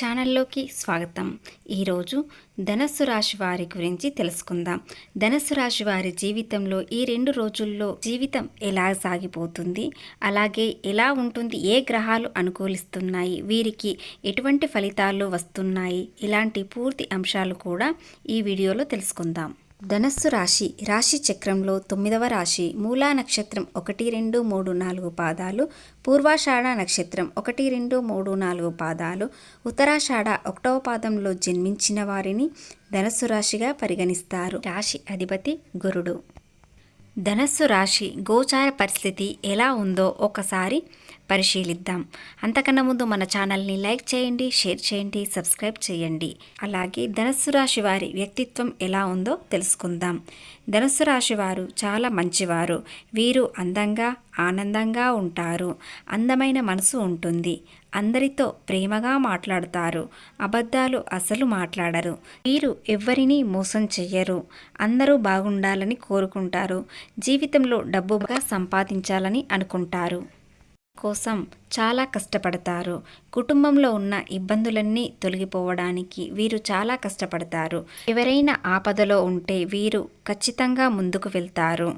ఛానల్లోకి స్వాగతం. ఈరోజు ధనస్సు రాశి వారి గురించి తెలుసుకుందాం. ధనస్సు రాశి వారి జీవితంలో ఈ రెండు రోజుల్లో జీవితం ఎలా సాగిపోతుంది? అలాగే ఎలా ఉంటుంది? ఏ గ్రహాలు అనుకూలిస్తున్నాయి? వీరికి ఎటువంటి ఫలితాలు వస్తున్నాయి? ఇలాంటి పూర్తి అంశాలు కూడా ఈ వీడియోలో తెలుసుకుందాం. ధనస్సు రాశి రాశి చక్రంలో తొమ్మిదవ రాశి మూలా నక్షత్రం ఒకటి రెండు మూడు నాలుగు పాదాలు పూర్వాషాఢ నక్షత్రం ఒకటి రెండు మూడు నాలుగు పాదాలు ఉత్తరాషాఢ ఒకటవ పాదంలో జన్మించిన వారిని ధనస్సు రాశిగా పరిగణిస్తారు. రాశి అధిపతి గురుడు. ధనస్సు రాశి గోచార పరిస్థితి ఎలా ఉందో ఒకసారి పరిశీలిద్దాం. అంతకన్నా ముందు మన ఛానల్ని లైక్ చేయండి షేర్ చేయండి సబ్స్క్రైబ్ చేయండి. అలాగే ధనస్సు రాశి వారి వ్యక్తిత్వం ఎలా ఉందో తెలుసుకుందాం. ధనస్సు రాశి వారు చాలా మంచివారు. వీరు అందంగా ఆనందంగా ఉంటారు. అందమైన మనసు ఉంటుంది. అందరితో ప్రేమగా మాట్లాడుతారు. అబద్ధాలు అసలు మాట్లాడరు. వీరు ఎవ్వరినీ మోసం చెయ్యరు. అందరూ బాగుండాలని కోరుకుంటారు. జీవితంలో డబ్బుగా సంపాదించాలని అనుకుంటారు. కోసం చాలా కష్టపడతారు. కుటుంబంలో ఉన్న ఇబ్బందులన్నీ తొలగిపోవడానికి వీరు చాలా కష్టపడతారు. ఎవరైనా ఆపదలో ఉంటే వీరు ఖచ్చితంగా ముందుకు వెళ్తారు.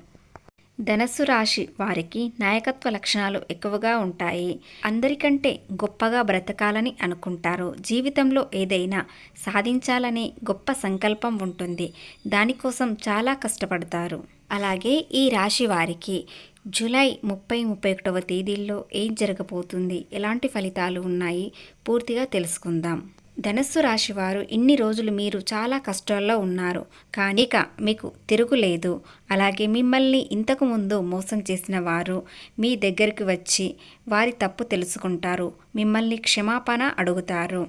ధనస్సు రాశి వారికి నాయకత్వ లక్షణాలు ఎక్కువగా ఉంటాయి. అందరికంటే గొప్పగా బ్రతకాలని అనుకుంటారు. జీవితంలో ఏదైనా సాధించాలనే గొప్ప సంకల్పం ఉంటుంది. దానికోసం చాలా కష్టపడతారు. అలాగే ఈ రాశి వారికి జూలై ముప్పై ముప్పై ఒకటవ తేదీల్లో ఏం జరగబోతుంది? ఎలాంటి ఫలితాలు ఉన్నాయి? పూర్తిగా తెలుసుకుందాం. ధనస్సు రాశివారు ఇన్ని రోజులు మీరు చాలా కష్టాల్లో ఉన్నారు. కానీ ఇక మీకు తిరుగులేదు అలాగే మిమ్మల్ని ఇంతకు ముందు మోసం చేసిన వారు మీ దగ్గరికి వచ్చి వారి తప్పు తెలుసుకుంటారు. మిమ్మల్ని క్షమాపణ అడుగుతారు.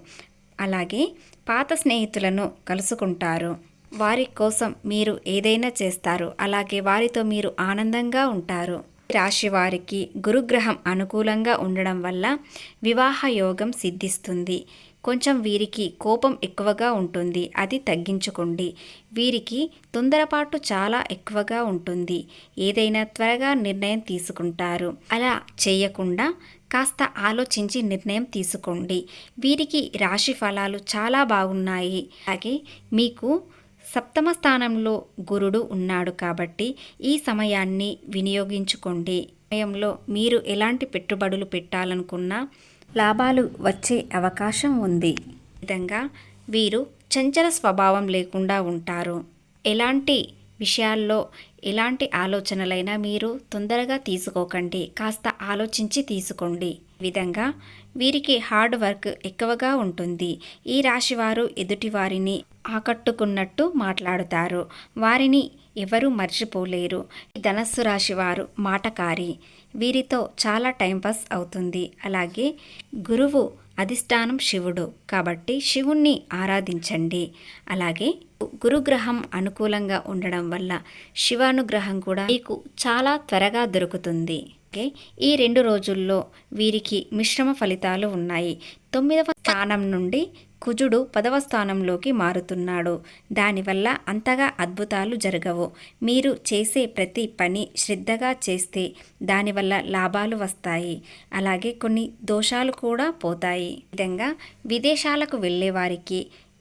అలాగే పాత స్నేహితులను కలుసుకుంటారు. వారి కోసం మీరు ఏదైనా చేస్తారు. అలాగే వారితో మీరు ఆనందంగా ఉంటారు. రాశి వారికి గురుగ్రహం అనుకూలంగా ఉండడం వల్ల వివాహ యోగం సిద్ధిస్తుంది. కొంచెం వీరికి కోపం ఎక్కువగా ఉంటుంది అది తగ్గించుకోండి. వీరికి తొందరపాటు చాలా ఎక్కువగా ఉంటుంది. ఏదైనా త్వరగా నిర్ణయం తీసుకుంటారు. అలా చేయకుండా కాస్త ఆలోచించి నిర్ణయం తీసుకోండి. వీరికి రాశి ఫలాలు చాలా బాగున్నాయి. అలాగే మీకు సప్తమ స్థానంలో గురుడు ఉన్నాడు కాబట్టి ఈ సమయాన్ని వినియోగించుకోండి. సమయంలో మీరు ఎలాంటి పెట్టుబడులు పెట్టాలనుకున్నా లాభాలు వచ్చే అవకాశం ఉంది. విధంగా వీరు చంచల స్వభావం లేకుండా ఉంటారు. ఎలాంటి విషయాల్లో ఎలాంటి ఆలోచనలైనా మీరు తొందరగా తీసుకోకండి. కాస్త ఆలోచించి తీసుకోండి. విధంగా వీరికి హార్డ్ వర్క్ ఎక్కువగా ఉంటుంది. ఈ రాశివారు ఎదుటివారిని ఆకట్టుకున్నట్టు మాట్లాడుతారు. వారిని ఎవరూ మర్చిపోలేరు. ధనస్సు రాశివారు మాటకారి. వీరితో చాలా టైంపాస్ అవుతుంది. అలాగే గురువు అధిష్టానం శివుడు. కాబట్టి శివుణ్ణి ఆరాధించండి. అలాగే గురుగ్రహం అనుకూలంగా ఉండడం వల్ల శివానుగ్రహం కూడా మీకు చాలా త్వరగా దొరుకుతుంది. ఓకే ఈ రెండు రోజుల్లో వీరికి మిశ్రమ ఫలితాలు ఉన్నాయి. తొమ్మిదవ స్థానం నుండి కుజుడు పదవ స్థానంలోకి మారుతున్నాడు. దానివల్ల అంతగా అద్భుతాలు జరగవు. మీరు చేసే ప్రతి పని శ్రద్ధగా చేస్తే దానివల్ల లాభాలు వస్తాయి. అలాగే కొన్ని దోషాలు కూడా పోతాయి. విధంగా విదేశాలకు వెళ్ళే వారికి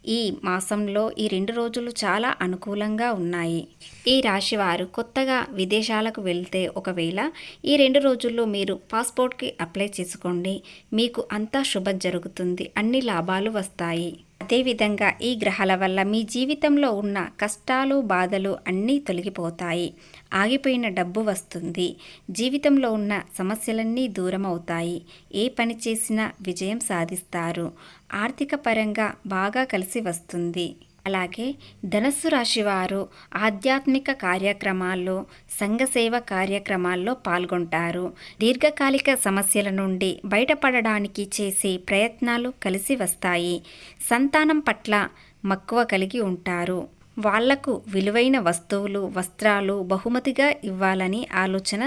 ఈ మాసంలో ఈ రెండు రోజులు చాలా అనుకూలంగా ఉన్నాయి. ఈ రాశివారు కొత్తగా విదేశాలకు వెళ్తే ఒకవేళ ఈ రెండు రోజుల్లో మీరు పాస్పోర్ట్కి అప్లై చేసుకోండి. మీకు అంతా శుభ జరుగుతుంది. అన్ని లాభాలు వస్తాయి. అదేవిధంగా ఈ గ్రహాల వల్ల మీ జీవితంలో ఉన్న కష్టాలు బాధలు అన్నీ తొలగిపోతాయి. ఆగిపోయిన డబ్బు వస్తుంది. జీవితంలో ఉన్న సమస్యలన్నీ దూరం అవుతాయి ఏ పని చేసినా విజయం సాధిస్తారు. ఆర్థిక పరంగా బాగా కలిసి వస్తుంది. అలాగే ధనస్సు రాశి వారు ఆధ్యాత్మిక కార్యక్రమాల్లో సంఘసేవ కార్యక్రమాల్లో పాల్గొంటారు. దీర్ఘకాలిక సమస్యల నుండి బయటపడడానికి చేసే ప్రయత్నాలు కలిసి వస్తాయి. సంతానం పట్ల మక్కువ కలిగి ఉంటారు. వాళ్ళకు విలువైన వస్తువులు వస్త్రాలు బహుమతిగా ఇవ్వాలని ఆలోచన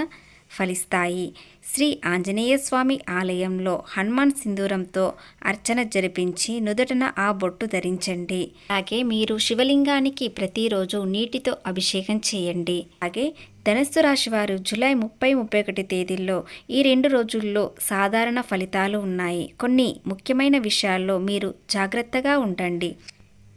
ఫలిస్తాయి. శ్రీ ఆంజనేయ స్వామి ఆలయంలో హనుమాన్ సింధూరంతో అర్చన జరిపించి నుదుటన ఆ బొట్టు ధరించండి. అలాగే మీరు శివలింగానికి ప్రతిరోజు నీటితో అభిషేకం చేయండి. అలాగే ధనస్సు రాశి వారు జూలై ముప్పై ముప్పై ఒకటి తేదీల్లో ఈ రెండు రోజుల్లో సాధారణ ఫలితాలు ఉన్నాయి. కొన్ని ముఖ్యమైన విషయాల్లో మీరు జాగ్రత్తగా ఉండండి.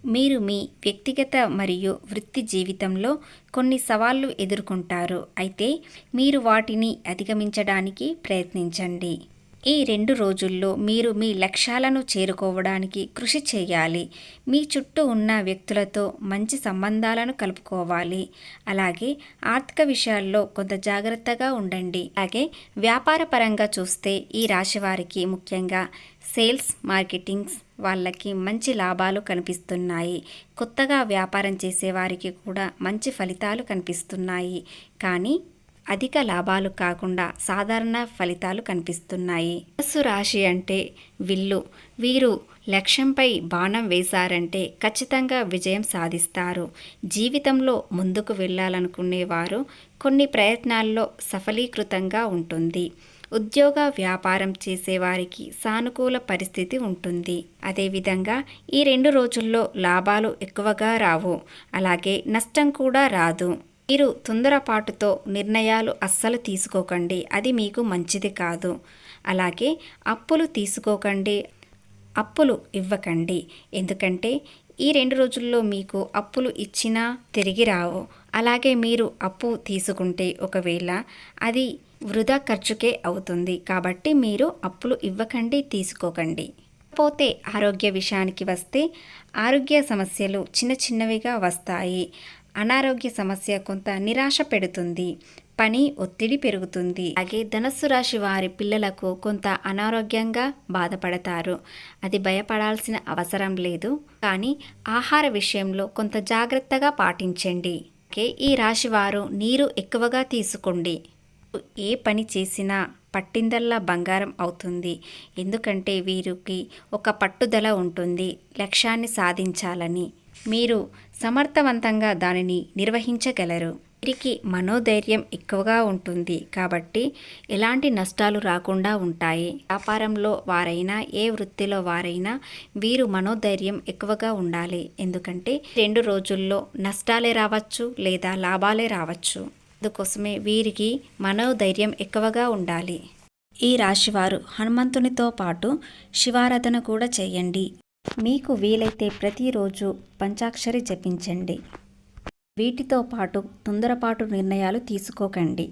మీరు మీ వ్యక్తిగత మరియు వృత్తి జీవితంలో కొన్ని సవాళ్ళు ఎదుర్కొంటారు. అయితే మీరు వాటిని అధిగమించడానికి ప్రయత్నించండి. ఈ రెండు రోజుల్లో మీరు మీ లక్ష్యాలను చేరుకోవడానికి కృషి చేయాలి. మీ చుట్టూ ఉన్న వ్యక్తులతో మంచి సంబంధాలను కలుపుకోవాలి. అలాగే ఆర్థిక విషయాల్లో కొంత జాగ్రత్తగా ఉండండి. అలాగే వ్యాపారపరంగా చూస్తే ఈ రాశి వారికి ముఖ్యంగా సేల్స్ మార్కెటింగ్స్ వాళ్ళకి మంచి లాభాలు కనిపిస్తున్నాయి. కొత్తగా వ్యాపారం చేసేవారికి కూడా మంచి ఫలితాలు కనిపిస్తున్నాయి. కానీ అధిక లాభాలు కాకుండా సాధారణ ఫలితాలు కనిపిస్తున్నాయి. ధనుస్సు రాశి అంటే విల్లు. వీరు లక్ష్యంపై బాణం వేశారంటే ఖచ్చితంగా విజయం సాధిస్తారు. జీవితంలో ముందుకు వెళ్ళాలనుకునేవారు కొన్ని ప్రయత్నాల్లో సఫలీకృతంగా ఉంటుంది. ఉద్యోగ వ్యాపారం చేసేవారికి సానుకూల పరిస్థితి ఉంటుంది. అదేవిధంగా ఈ రెండు రోజుల్లో లాభాలు ఎక్కువగా రావు. అలాగే నష్టం కూడా రాదు. మీరు తొందరపాటుతో నిర్ణయాలు అస్సలు తీసుకోకండి. అది మీకు మంచిది కాదు. అలాగే అప్పులు తీసుకోకండి. అప్పులు ఇవ్వకండి. ఎందుకంటే ఈ రెండు రోజుల్లో మీకు అప్పులు ఇచ్చినా తిరిగి రావు. అలాగే మీరు అప్పు తీసుకుంటే ఒకవేళ అది వృధా ఖర్చుకే అవుతుంది. కాబట్టి మీరు అప్పులు ఇవ్వకండి తీసుకోకండి. పోతే ఆరోగ్య విషయానికి వస్తే ఆరోగ్య సమస్యలు చిన్న చిన్నవిగా వస్తాయి. అనారోగ్య సమస్య కొంత నిరాశ పెడుతుంది. పని ఒత్తిడి పెరుగుతుంది. అలాగే ధనస్సు రాశి వారి పిల్లలకు కొంత అనారోగ్యంగా బాధపడతారు. అది భయపడాల్సిన అవసరం లేదు. కానీ ఆహార విషయంలో కొంత జాగ్రత్తగా పాటించండి. ఈ రాశి వారు నీరు ఎక్కువగా తీసుకోండి. ఏ పని చేసినా పట్టిందల్లా బంగారం అవుతుంది. ఎందుకంటే వీరికి ఒక పట్టుదల ఉంటుంది లక్ష్యాన్ని సాధించాలని. మీరు సమర్థవంతంగా దానిని నిర్వహించగలరు. వీరికి మనోధైర్యం ఎక్కువగా ఉంటుంది కాబట్టి ఎలాంటి నష్టాలు రాకుండా ఉంటాయి. వ్యాపారంలో వారైనా ఏ వృత్తిలో వారైనా వీరు మనోధైర్యం ఎక్కువగా ఉండాలి. ఎందుకంటే రెండు రోజుల్లో నష్టాలే రావచ్చు లేదా లాభాలే రావచ్చు. అందుకోసమే వీరికి మనోధైర్యం ఎక్కువగా ఉండాలి. ఈ రాశివారు హనుమంతునితో పాటు శివారాధన కూడా చేయండి. మీకు వీలైతే ప్రతిరోజు పంచాక్షరి జపించండి. వీటితో పాటు తొందరపాటు నిర్ణయాలు తీసుకోకండి.